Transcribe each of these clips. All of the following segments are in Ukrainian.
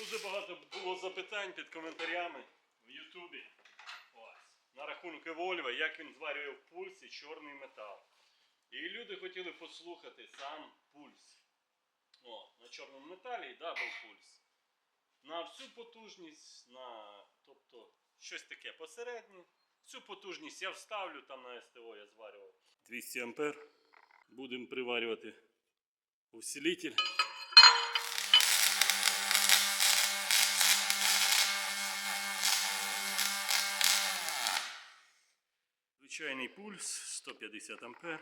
Дуже багато було запитань під коментарями в Ютубі. На рахунок Евольва, як він зварює в пульсі чорний метал. І люди хотіли послухати сам пульс. О, на чорному металі і дабл пульс. На всю потужність, на, тобто щось таке посереднє. Всю потужність я вставлю там на СТО я зварював. 200 ампер. Будемо приварювати усилитель. Звичайний пульс 150 ампер.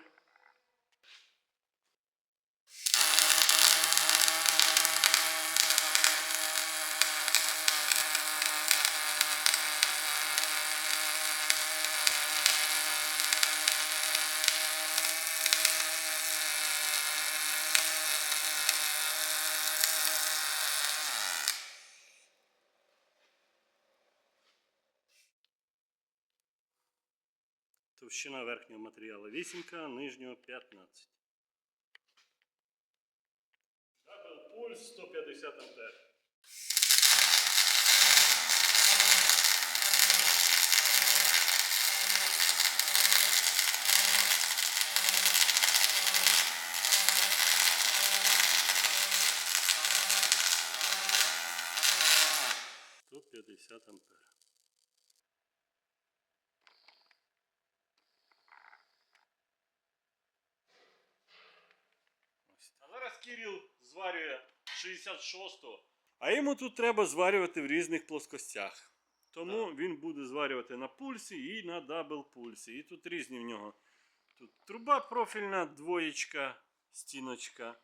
Товщина верхнього матеріалу 8, нижнього 15. Дабл пульс 150 ампер. Сто п'ятдесят ампер. 66-го. А йому тут треба зварювати в різних плоскостях. Тому він буде зварювати на пульсі і на дабл пульсі. І тут різні в нього. Тут труба профільна, двоєчка, стіночка.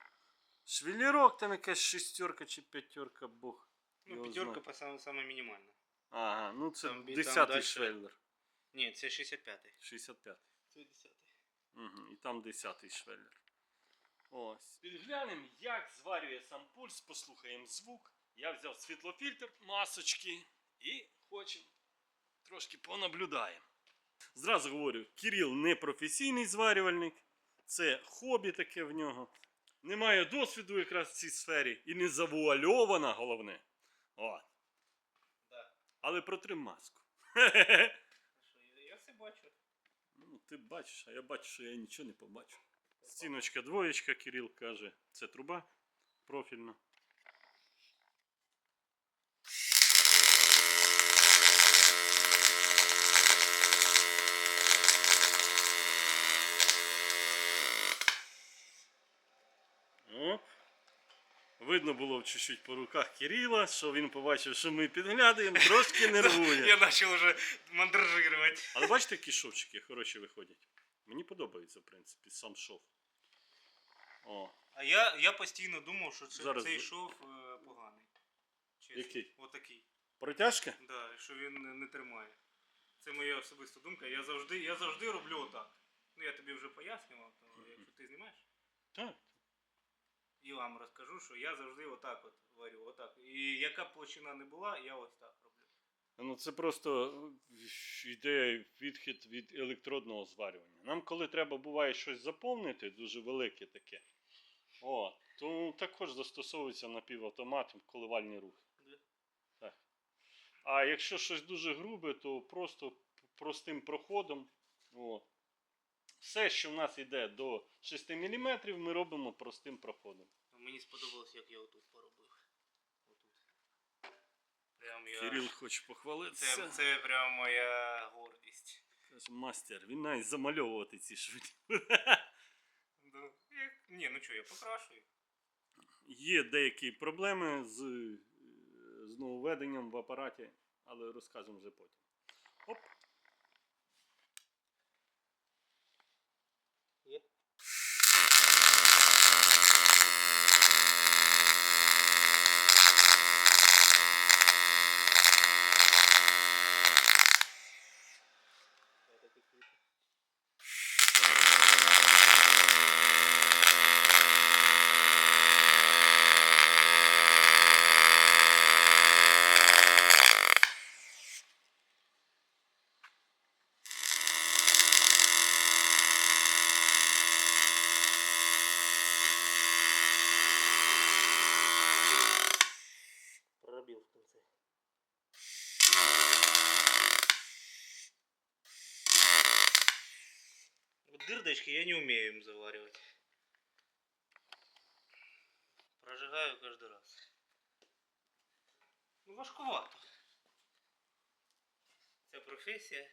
Швелірок, там якась шестерка чи п'ятерка, бог. Ну, пятерка по саме, саме мінімальна. Ага, ну це Там 10-й дальше. швеллер. Ні, це 65-й. 65. Це 10-й. Угу, і там 10-й швеллер. Ось. Підглянемо, як зварює сам пульс, послухаємо звук. Я взяв світлофільтр, масочки і хочемо трошки понаблюдаємо. Зразу говорю, Кирил не професійний зварювальник, це хобі таке в нього. Немає досвіду якраз в цій сфері і не завуальована головне. От. Да. Але протрим маску. Я все бачу. Ну, ти бачиш, а я бачу, що я нічого не побачу. Стіночка двоєчка, Кирил каже, це труба профільна. Оп. Видно було чуть-чуть по руках Кирила, що він побачив, що ми підглядаємо, трошки нервує. Я почав вже мандражувати. Але бачите, які шовчики хороші виходять. Мені подобається, в принципі, сам шов. О, А я, я постійно думав, що це, Зараз цей ви- шов е, поганий. Чесно. Який? Отакий. протяжка? Да, що він не, не тримає. Це моя особиста думка. Я завжди, я завжди роблю отак. Ну я тобі вже пояснював, то якщо ти знімаєш. Так. І вам розкажу, що я завжди отак от варю, отак. І яка б площина не була, я ось так. Ну це просто е, йде відхід від електродного зварювання. Нам, коли треба буває щось заповнити, дуже велике таке, о, то також застосовується напівавтомат коливальні рухи. Так. А якщо щось дуже грубе, то просто простим проходом. О, все, що в нас йде до 6 мм, ми робимо простим проходом. Мені сподобалось, як я. Отут. Прям я... Кирил хоче похвалитися. Це, це прям моя гордість. Каже, Мастер, він навіть замальовувати ці швидкі. Як- Ні, ну що, я покрашую. Є деякі проблеми з, з нововведенням в апараті, але розкажемо вже потім. Оп. Водички, я не умею им заваривать. Прожигаю каждый раз. Ну, важкувато. Це професія.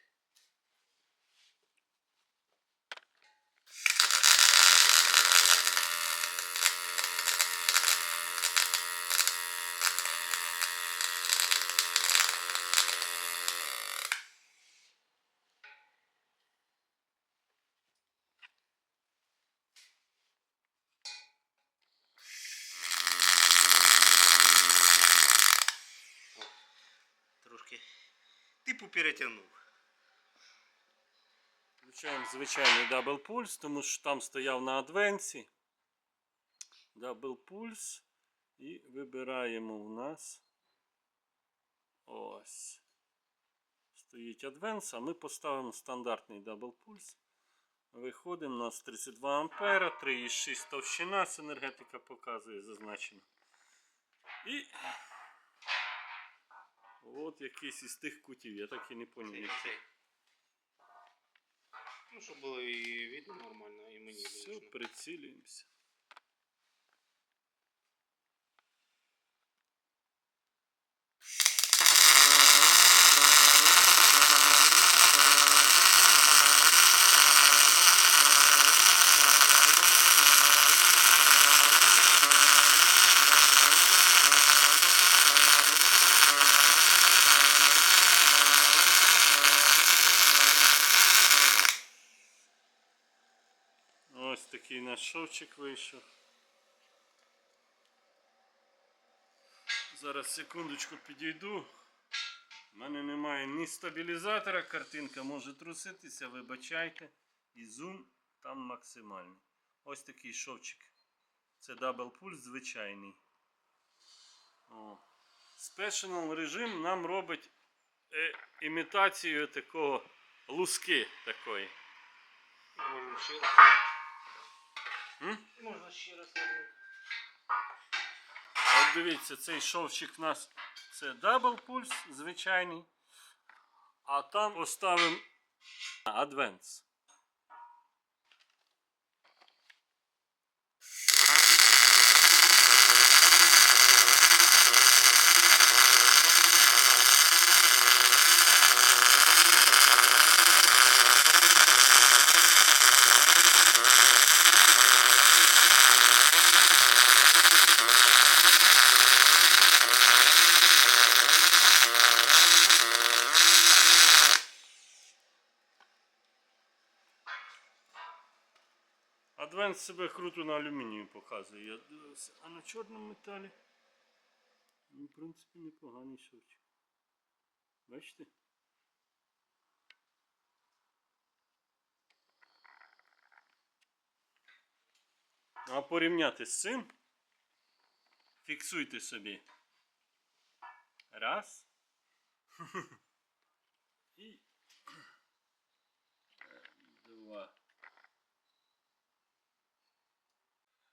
Трошки типу перетягнув. Включаємо звичайний дабл пульс, тому що там стояв на адвенці. Дабл пульс. І вибираємо в нас. Ось. Стоїть адвенс, а ми поставимо стандартний дабл пульс. Виходимо, у нас 32 ампера, 3,6 товщина, синергетика показує зазначено. І от якийсь із тих кутів, я так і не цей. Ну, щоб було і видно нормально, і мені Все, прицілюємося. Ось такий наш вийшов. Зараз секундочку підійду. У мене немає ні стабілізатора, картинка може труситися, вибачайте. І зум там максимальний. Ось такий шовчик. Це Double Pulse звичайний. О. Special режим нам робить е, імітацію такого луски такої. М? Можна ще раз вернути. От дивіться, цей шовчик в нас це дабл пульс звичайний. А там поставимо адвенс. Адвенс себе круто на алюмінію показує. Я дивився. А на чорному металі. Ну, в принципі, непоганий шовчик. Бачите? А порівняти з цим. Фіксуйте собі. Раз. І два. Е,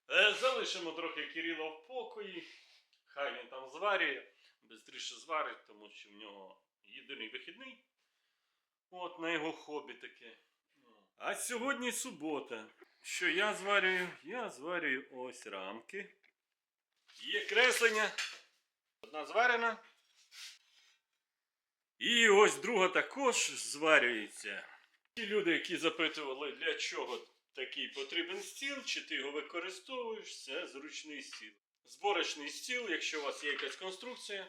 Залишимо трохи Кирила в покої. Хай він там зварює. Бистріше зварить, тому що в нього єдиний вихідний. От на його хобі таке. А сьогодні субота. Що я зварюю? Я зварюю ось рамки. Є креслення. Одна зварена. І ось друга також зварюється. Ті люди, які запитували, для чого такий потрібен стіл, чи ти його використовуєш, це зручний стіл. Зборочний стіл, якщо у вас є якась конструкція,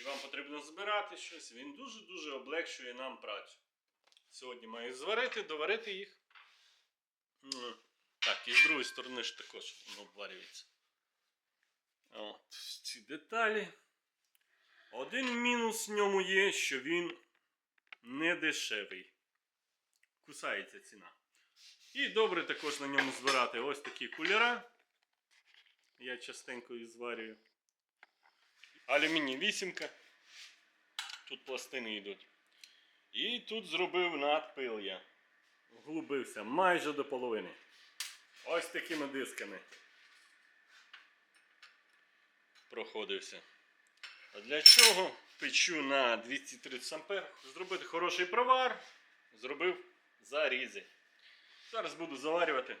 і вам потрібно збирати щось, він дуже-дуже облегшує нам працю. Сьогодні маю зварити, доварити їх. Ну, Так, і з другої сторони ж також воно обварюється. От, ці деталі. Один мінус в ньому є, що він не дешевий. Кусається ціна. І добре також на ньому збирати ось такі кулера. Я частенько їх зварюю. Алюміній вісімка. Тут пластини йдуть. І тут зробив надпил я. Вглубився майже до половини. Ось такими дисками. Проходився. А для чого? Печу на 230 ампер. Зробити хороший провар. Зробив зарізи. Зараз буду заварювати.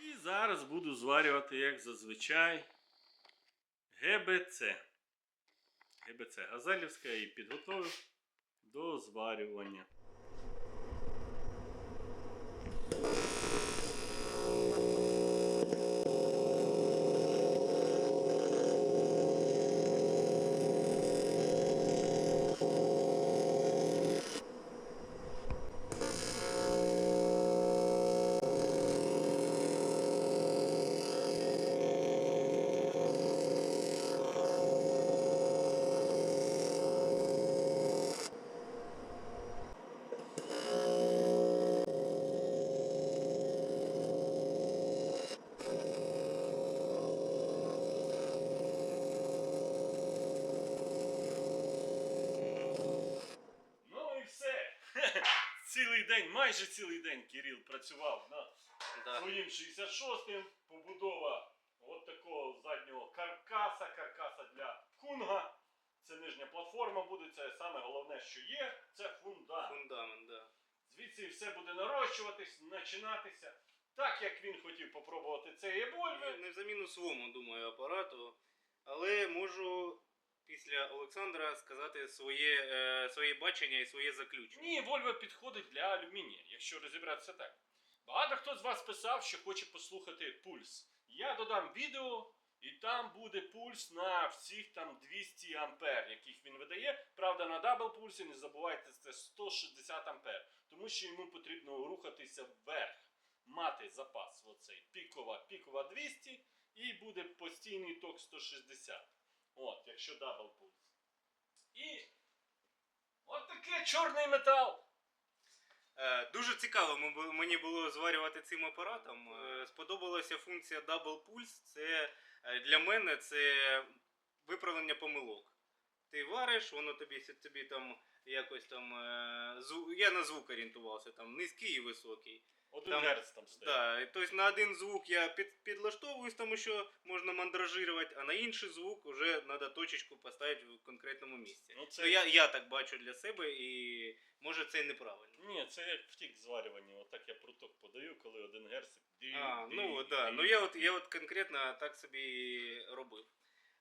І зараз буду зварювати, як зазвичай, ГБЦ. ГБЦ Газелівська і підготовив до зварювання. Ну і все. Цілий день, майже цілий день Кирил працював над своїм 66-м. Побудова от такого заднього каркаса, каркаса для кунга. Це нижня платформа буде, це саме головне, що є, це фундамент. Фундамент, да. Звідси все буде нарощуватись, починатися. Так як він хотів попробувати цей Evolve. Не в заміну своєму, думаю, апарату. Але можу після Олександра сказати своє, е, своє бачення і своє заключення. Ні, Volvo підходить для алюмінія, якщо розібратися так. Багато хто з вас писав, що хоче послухати пульс. Я додам відео, і там буде пульс на всіх там 200 ампер, яких він видає. Правда, на дабл пульсі не забувайте, це 160 ампер, тому що йому потрібно рухатися вверх, мати запас. Оцей пікова, пікова 200 і буде постійний ток 160. От, якщо дабл пульс. І от таке чорний метал. Е, Дуже цікаво мені було зварювати цим апаратом. Е, Сподобалася функція Double Pulse. Це е, для мене це виправлення помилок. Ти вариш, воно тобі, тобі там якось там. е, Я на звук орієнтувався, там низький і високий. Один Там- герц там стоїть. Да, тобто на один звук я під, підлаштовуюсь, тому що можна мандражувати, а на інший звук вже треба точечку поставити в конкретному місці. Ну, це Ну, я, я так бачу для себе і може це і неправильно. Ні, це як втік зварювання. Отак я пруток подаю, коли один герцик. Ді, А, ді, ну ді, да. ді. Ну я от, я от конкретно так собі робив.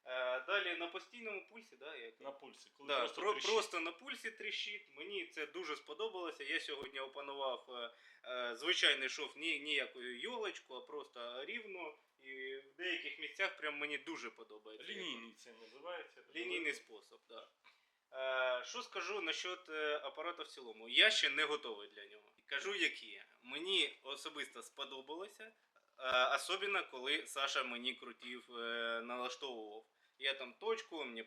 Е, далі на постійному пульсі, да, як на пульсі. Коли Да, просто, про, тріщить. просто на пульсі тріщить. Мені це дуже сподобалося. Я сьогодні опанував е, е, звичайний шов ні, ніякою йолочку, а просто рівно. І в деяких місцях прям мені дуже подобається. Лінійний це називається. Лінійний спосіб, так. Да. Е, що скажу насчет е, апарату в цілому? Я ще не готовий для нього. Кажу, які. Мені особисто сподобалося, е, особливо коли Саша мені крутів, е, налаштовував. Я там точку, мені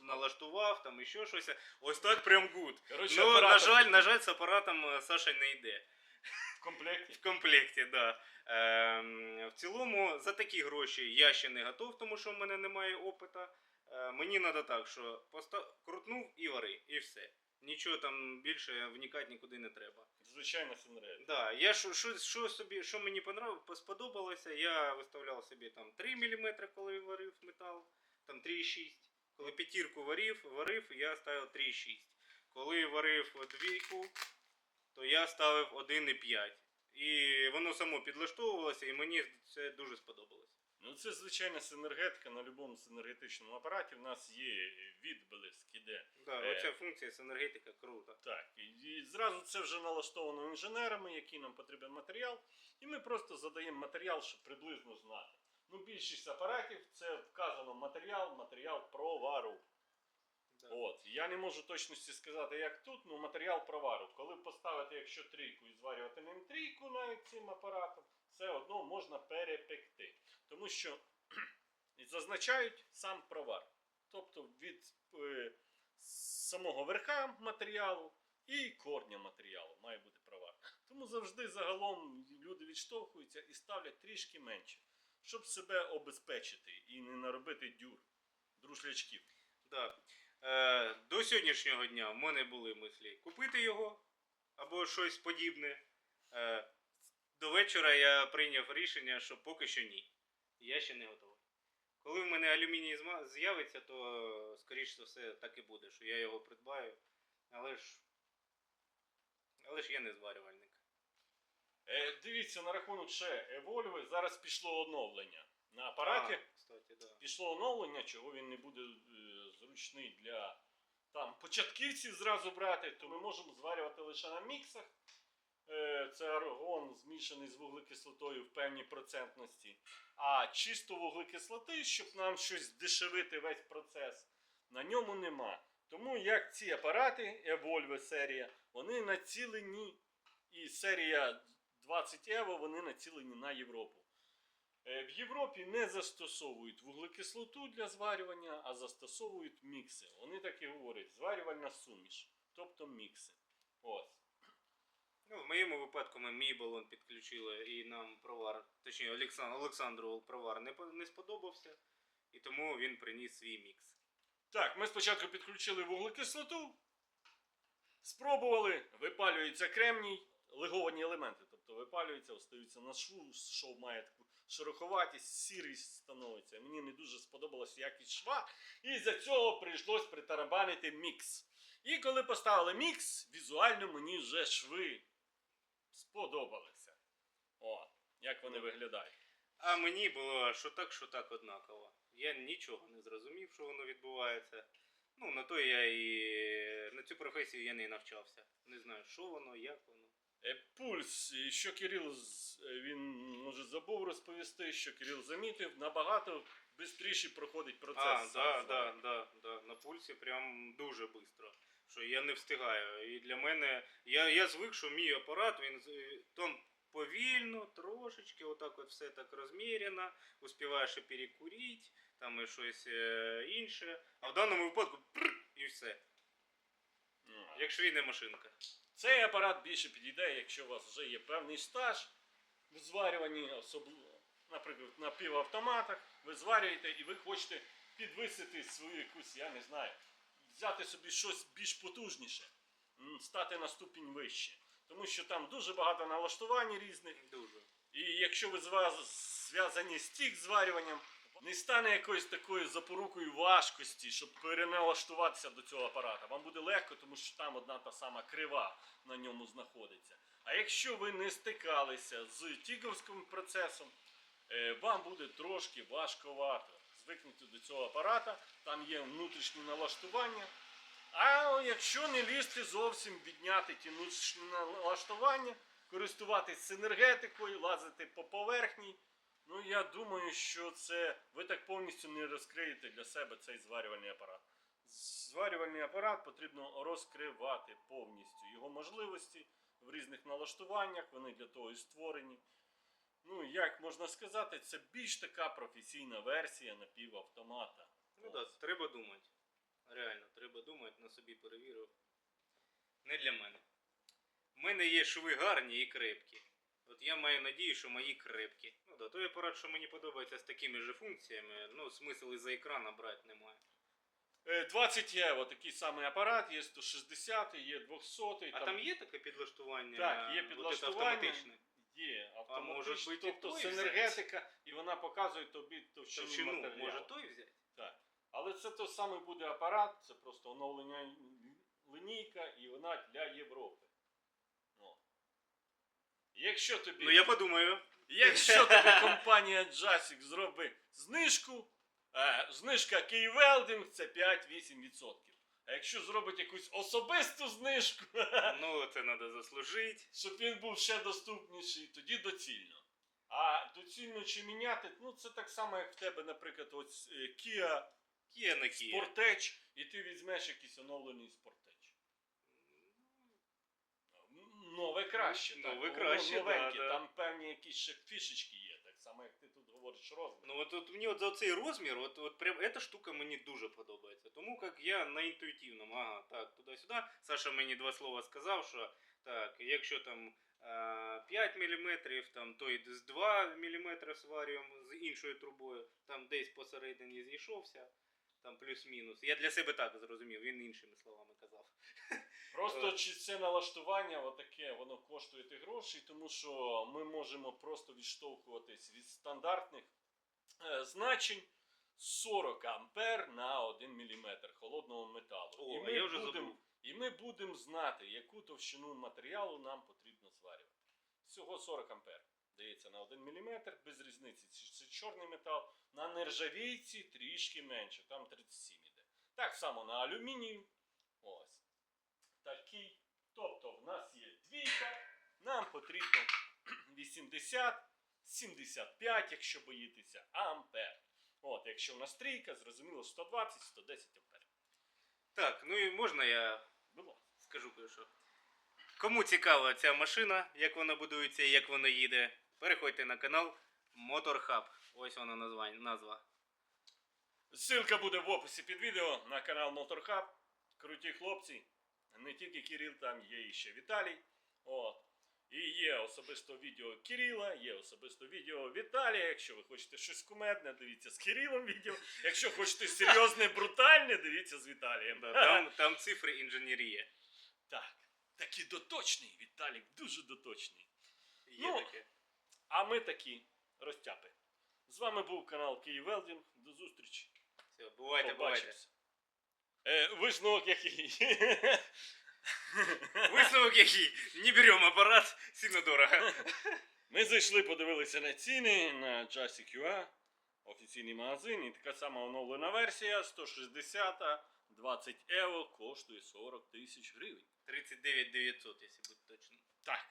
налаштував, там іще щось. Ось так прям гуд. Ну, на жаль, на жаль, з апаратом е, Саша не йде. в комплекті. В комплекті, да. Ем, в цілому, за такі гроші я ще не готов, тому що в мене немає опита. Е, мені треба так, що поста... крутнув і вари, і все. Нічого там більше вникати нікуди не треба. Звичайно, синред. Да, я що, що, що, собі, що мені понрав, сподобалося, я виставляв собі там 3 мм, коли варив метал, там 3,6. Коли п'ятірку варив, варив, я ставив 3,6. Коли варив двійку, то я ставив 1,5. І воно само підлаштовувалося, і мені це дуже сподобалось. Ну це звичайна синергетика на будь-якому синергетичному апараті. У нас є відблиск, іде. Да, Е. Оця функція синергетика крута. Так, і, і зразу це вже налаштовано інженерами, який нам потрібен матеріал. І ми просто задаємо матеріал, щоб приблизно знати. Ну, більшість апаратів це вказано матеріал, матеріал провару. Да. От, я не можу точності сказати, як тут, ну матеріал провару. Коли поставити, якщо трійку і зварювати ним трійку навіть цим апаратом, все одно можна перепекти. Тому що зазначають сам провар. Тобто від е, самого верха матеріалу і корня матеріалу має бути провар. Тому завжди загалом люди відштовхуються і ставлять трішки менше. щоб себе обезпечити і не наробити дюр, друшлячків. Да. Е, до сьогоднішнього дня в мене були мислі купити його або щось подібне. Е, до вечора я прийняв рішення, що поки що ні. Я ще не готовий. Коли в мене алюміній з'явиться, то скоріш за все так і буде, що я його придбаю. Але ж. Але ж я не зварювальник. Е, дивіться на рахунок ще Evolve, зараз пішло оновлення. На апараті А, кстати, да. пішло оновлення, чого він не буде е, зручний для там, початківців зразу брати, то ми можемо зварювати лише на міксах. Е, це аргон змішаний з вуглекислотою в певній процентності. А чисто вуглекислоти, щоб нам щось дешевити весь процес, на ньому нема. Тому як ці апарати Evolve серія, вони націлені, і серія 20 Evo, вони націлені на Європу. Е, В Європі не застосовують вуглекислоту для зварювання, а застосовують мікси. Вони так і говорять, зварювальна суміш, тобто мікси. Ось. Ну, в моєму випадку ми мій балон підключили і нам провар, точніше Олександру, Олександру провар не, не сподобався, і тому він приніс свій мікс. Так, ми спочатку підключили вуглекислоту, спробували, випалюється кремній, леговані елементи, тобто випалюються, остаються на шву, шов має таку шероховатість, сірість становиться. Мені не дуже сподобалася якість шва, і за цього прийшлось притарабанити мікс. І коли поставили мікс, візуально мені вже шви сподобалися. О, як вони виглядають. А мені було що так, що так однаково. Я нічого не зрозумів, що воно відбувається. Ну, на то я і на цю професію я не навчався. Не знаю, що воно, як воно. Е, Пульс, і що Кирил з- е, він може забув розповісти, що Кирил замітив, набагато швидше проходить процес. А, да, да, да, да. На пульсі прям дуже швидко. Що я не встигаю. І для мене. Я, я звик, що мій апарат, він там повільно, трошечки, отак от все так розмірено, успіваєш і перекурити, там і щось е, інше. А в даному випадку прр, і все. Ну, Як швійна машинка. Цей апарат більше підійде, якщо у вас вже є певний стаж в зварюванні, особливо, наприклад, на півавтоматах, ви зварюєте і ви хочете підвисити свою якусь, я не знаю, взяти собі щось більш потужніше, стати на ступінь вище. Тому що там дуже багато налаштувань різних. Дуже. І якщо ви зв'язані з тік зварюванням, не стане якоюсь такою запорукою важкості, щоб переналаштуватися до цього апарата. Вам буде легко, тому що там одна та сама крива на ньому знаходиться. А якщо ви не стикалися з тіковським процесом, е, вам буде трошки важковато звикнути до цього апарата. Там є внутрішні налаштування. А якщо не лізти зовсім відняти ті внутрішні налаштування, користуватись синергетикою, лазити по поверхні. Ну я думаю, що це ви так повністю не розкриєте для себе цей зварювальний апарат. Зварювальний апарат потрібно розкривати повністю його можливості в різних налаштуваннях, вони для того і створені. Ну, як можна сказати, це більш така професійна версія напівавтомата. Ну так, да, треба думати. Реально, треба думати, на собі перевірив. Не для мене. У мене є шви гарні і крепкі. От я маю надію, що мої крепкі. Ну да, той апарат, що мені подобається з такими же функціями, ну смисл із-за екрана брати немає. Е, 20 євро такий самий апарат, є 160, є 200. А там, є таке підлаштування? Так, є от це підлаштування. автоматичне? Є може бути, тобто той синергетика, і вона показує тобі товщину, Товщину, матеріалу. може той взяти? Так. Але це той самий буде апарат, це просто оновлення лінійка, і вона для Європи. О. Якщо тобі, Ну я подумаю. якщо тобі компанія Jasic зробить знижку, е, знижка Keywelding це 5-8%. А якщо зробить якусь особисту знижку, Ну, це треба заслужити. щоб він був ще доступніший, тоді доцільно. А доцільно чи міняти, ну це так само, як в тебе, наприклад, ось е, Kia Кія на Кія. Sportage, і ти візьмеш якийсь оновлений Sportage. Нове краще. Нове воно краще, новеньке, да, да. там певні якісь ще фішечки є, так ти розмір. Ну от, от мені от за цей розмір, от, от прям эта штука мені дуже подобається. Тому як я на інтуїтивному, ага, так, туди-сюди. Саша мені два слова сказав, що так, якщо там е, 5 мм, там той з 2 мм сварюємо з іншою трубою, там десь посередині зійшовся, там плюс-мінус. Я для себе так зрозумів, він іншими словами казав. Просто Е. чи це налаштування отаке, воно коштує ті гроші, тому що ми можемо просто відштовхуватись від стандартних е, значень 40 ампер на 1 мм холодного металу. О, і, ми я вже забув. і ми будемо знати, яку товщину матеріалу нам потрібно зварювати. Всього 40 ампер. Дається на 1 мм, без різниці, чи це чорний метал. На нержавійці трішки менше, там 37 іде. Так само на алюмінію. Ось. Такий. Тобто в нас є двійка, нам потрібно 80, 75, якщо боїтеся, ампер. От, якщо в нас трійка, зрозуміло, 120, 110 ампер. Так, ну і можна я Було. скажу кое-що. Кому цікава ця машина, як вона будується і як вона їде, переходьте на канал Motor Hub. Ось вона названня, назва. Ссылка буде в описі під відео на канал Motorhub. Круті хлопці. Не тільки Кирил, там є ще Віталій. От. І є особисто відео Кирила, є особисто відео Віталія. Якщо ви хочете щось кумедне, дивіться з Кирилом відео. Якщо хочете серйозне, брутальне, дивіться з Віталієм. Да, там, там цифри інженерія. Так. Такий доточний, Віталік, дуже доточний. Є Ну, таке. А ми такі розтяпи. З вами був канал Київ Велдінг. До зустрічі. Все, бувайте, бувайте. Е, висновок який? Висновок який? Не беремо апарат, сильно дорого. Ми зайшли, подивилися на ціни на JASIQ.A, офіційний магазин, і така сама оновлена версія 160, 20 евро, коштує 40 тисяч гривень. 39 900, якщо бути точно. Так.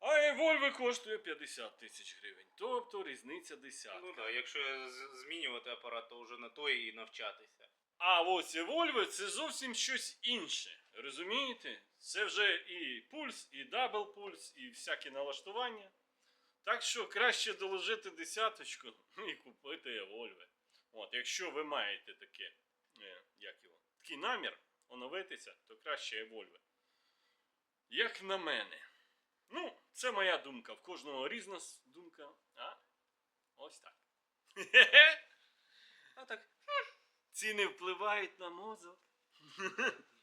А і Volvo коштує 50 тисяч гривень. Тобто різниця десятка. Ну так, якщо змінювати апарат, то вже на той і навчатися. А ось Volvo це зовсім щось інше. Розумієте? Це вже і пульс, і дабл пульс, і всякі налаштування. Так що краще доложити десяточку і купити Volvo. От, якщо ви маєте таке, е, як його, такий намір оновитися, то краще Volvo. Як на мене. Ну, це моя думка. В кожного різна думка. А? Ось так. А так, Ціни впливають на мозок.